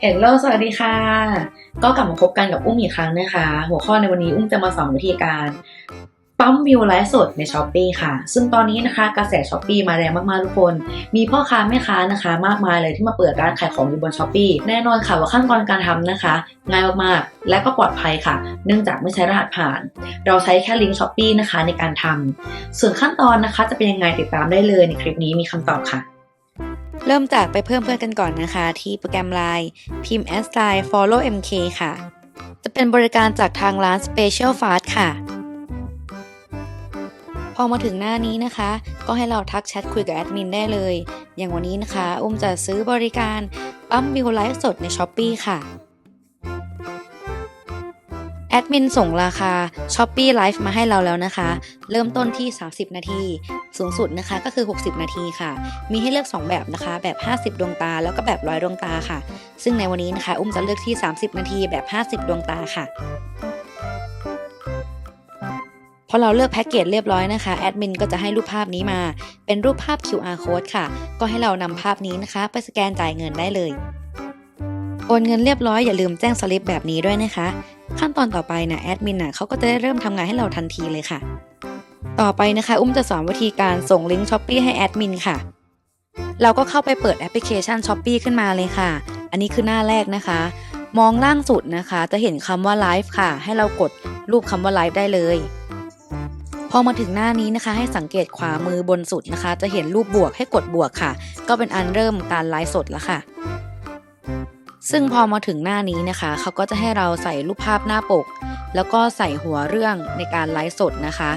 เฮลโลสวัสดีค่ะ ก็กลับมาพบกันกับอุ้มอีกครั้งนะคะ หัวข้อในวันนี้อุ้มจะมาสอนวิธีการปั๊มวิวไลฟ์สดใน s h อ p e e ค่ะ ซึ่งตอนนี้นะคะกระแส s h อ p e e มาแรงมากๆทุกคน มีพ่อค้าแม่ค้านะคะ มากมายเลยที่มาเปิดร้านขายของอยู่บน s h อ p e e แน่นอนค่ะว่าขั้นตอนการทำนะคะ ง่ายมากๆ และก็ปลอดภัยค่ะ เนื่องจากไม่ใช้รหัสผ่าน เราใช้แค่ลิงก์ s h อ p e e นะคะในการทำส่วนขั้นตอนนะคะจะเป็นยังไงติดตามได้เลยในคลิปนี้มีคำตอบค่ะ เริ่มจากไปเพิ่มเพื่อนกันก่อนนะคะ ที่โปรแกรม Line พิมพ์ s l i n e follow mk ค่ะ จะเป็นบริการจากทางร้าน Special Fast ค่ะ พอมาถึงหน้านี้นะคะ ก็ให้เราทักแชทคุยกับแอดมินได้เลย อย่างวันนี้นะคะ อุ้มจะซื้อบริการปั๊มวิวไลฟ์สดใน s h อ p e e ค่ะ ดมินส่งราคา s h o p e e Live มาให้เราแล้วนะคะ เริ่มต้นที่ 30 นาที สูงสุดนะคะก็คือ 60 นาทีค่ะ มีให้เลือก 2 แบบนะคะ แบบ 50 ดวงตา แล้วก็แบบร้อยดวงตาค่ะ ซึ่งในวันนี้นะคะ อุ้มจะเลือกที่ 30 นาทีแบบ 50 ดวงตาค่ะพอเราเลือกแพ็กเกจเรียบร้อยนะคะแอดมินก็จะให้รูปภาพนี้มา เป็นรูปภาพ QR code ค่ะ ก็ให้เรานำภาพนี้นะคะ ไปสแกนจ่ายเงินได้เลย โอนเงินเรียบร้อยอย่าลืมแจ้งสลิปแบบนี้ด้วยนะคะ ขั้นตอนต่อไปนะแอดมินน่ะเขาก็จะได้เริ่มทำงานให้เราทันทีเลยค่ะ ต่อไปนะคะ อุ้มจะสอนวิธีการส่งลิงก์ช้อปปีให้แอดมินค่ะ เราก็เข้าไปเปิดแอปพลิเคชันช้อปปีขึ้นมาเลยค่ะ อันนี้คือหน้าแรกนะคะ มองล่างสุดนะคะ จะเห็นคำว่าไลฟ์ค่ะ ให้เรากดรูปคำว่าไลฟ์ได้เลยพอมาถึงหน้านี้นะคะ ให้สังเกตขวามือบนสุดนะคะ จะเห็นรูปบวกให้กดบวกค่ะ ก็เป็นอันเริ่มการไลฟ์สดแล้วค่ะ ซึ่งพอมาถึงหน้านี้นะคะ เขาก็จะให้เราใส่รูปภาพหน้าปก แล้วก็ใส่หัวเรื่องในการไลฟ์สดนะคะ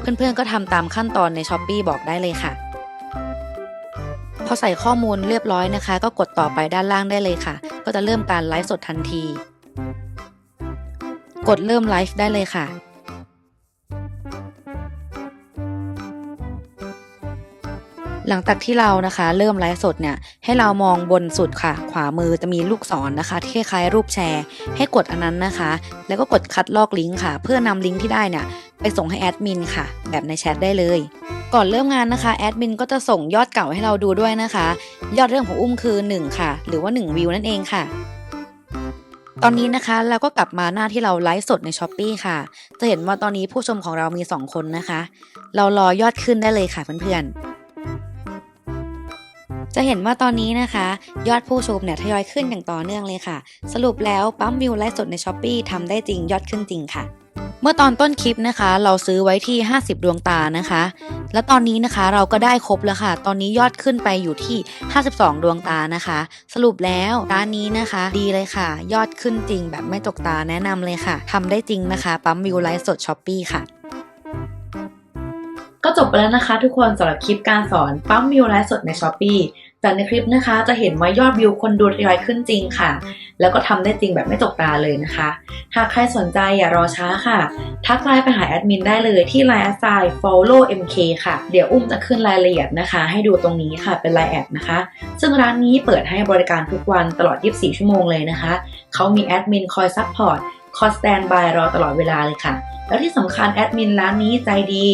เพื่อนๆก็ทำตามขั้นตอนใน s h อ p e e บอกได้เลยค่ะ พอใส่ข้อมูลเรียบร้อยนะคะ ก็กดต่อไปด้านล่างได้เลยค่ะ ก็จะเริ่มการไลฟ์สดทันที กดเริ่มไลฟ์ได้เลยค่ะ หลังจากที่เรานะคะ เริ่มไลฟ์สดเนี่ยให้เรามองบนสุดค่ะ ขวามือจะมีลูกศรนะคะ ที่คล้ายๆรูปแชร์ ให้กดอันนั้นนะคะ แล้วก็กดคัดลอกลิงก์ค่ะ เพื่อนำลิงก์ที่ได้เนี่ยไปส่งให้แอดมินค่ะ แบบในแชทได้เลย ก่อนเริ่มงานนะคะแอดมินก็จะส่งยอดเก่าให้เราดูด้วยนะคะ ยอดเรื่องของอุ้มคือ 1 ค่ะ หรือว่า 1 วิวนั่นเองค่ะตอนนี้นะคะเราก็กลับมาหน้าที่เราไลฟ์สดใน s h อ p e e ค่ะ จะเห็นว่าตอนนี้ผู้ชมของเรามี 2 คนนะคะ เรารอยอดขึ้นได้เลยค่ะเพื่อนๆ จะเห็นว่าตอนนี้นะคะ ยอดผู้ชมเนี่ยทยอยขึ้นอย่างต่อเนื่องเลยค่ะ สรุปแล้วปั๊มวิวไลฟ์สดใน s h อ p e e ทำได้จริงยอดขึ้นจริงค่ะ เมื่อตอนต้นคลิปนะคะ เราซื้อไว้ที่ 50 ดวงตานะคะ แล้วตอนนี้นะคะเราก็ได้ครบแล้วค่ะ ตอนนี้ยอดขึ้นไปอยู่ที่ 52 ดวงตานะคะ สรุปแล้วร้านนี้นะคะ ดีเลยค่ะ ยอดขึ้นจริงแบบไม่ตกตาแนะนำเลยค่ะทำได้จริงนะคะ ปั๊มวิวไลฟ์สดช้อปปีค่ะ ก็จบไปแล้วนะคะทุกคนสำหรับคลิปการสอนปั๊มวิวไลฟ์สดใน s h อ p e e จากในคลิปนะคะจะเห็นว่ายอดวิวคนดูทยอยขึ้นจริงค่ะ แล้วก็ทำได้จริงแบบไม่ตกตาเลยนะคะ หากใครสนใจอย่ารอช้าค่ะ ทักไลน์ไปหาแอดมินได้เลยที่ Line แอดไซ follow mk ค่ะ เดี๋ยวอุ้มจะขึ้นรายละเอียดนะคะ ให้ดูตรงนี้ค่ะเป็น Line แอดนะคะ ซึ่งร้านนี้เปิดให้บริการทุกวันตลอด 24 ชั่วโมงเลยนะคะ เขามีแอดมินคอยซัพพอร์ตคอยสแตนบายรอตลอดเวลาเลยค่ะ แล้วที่สำคัญแอดมินร้านนี้ใจดี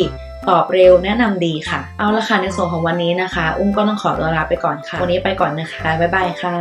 ตอบเร็วแนะนำดีค่ะ เอาละค่ะในส่วนของวันนี้นะคะ อุ้มก็ต้องขอตัวลาไปก่อนค่ะ วันนี้ไปก่อนนะคะ บ๊ายบายค่ะ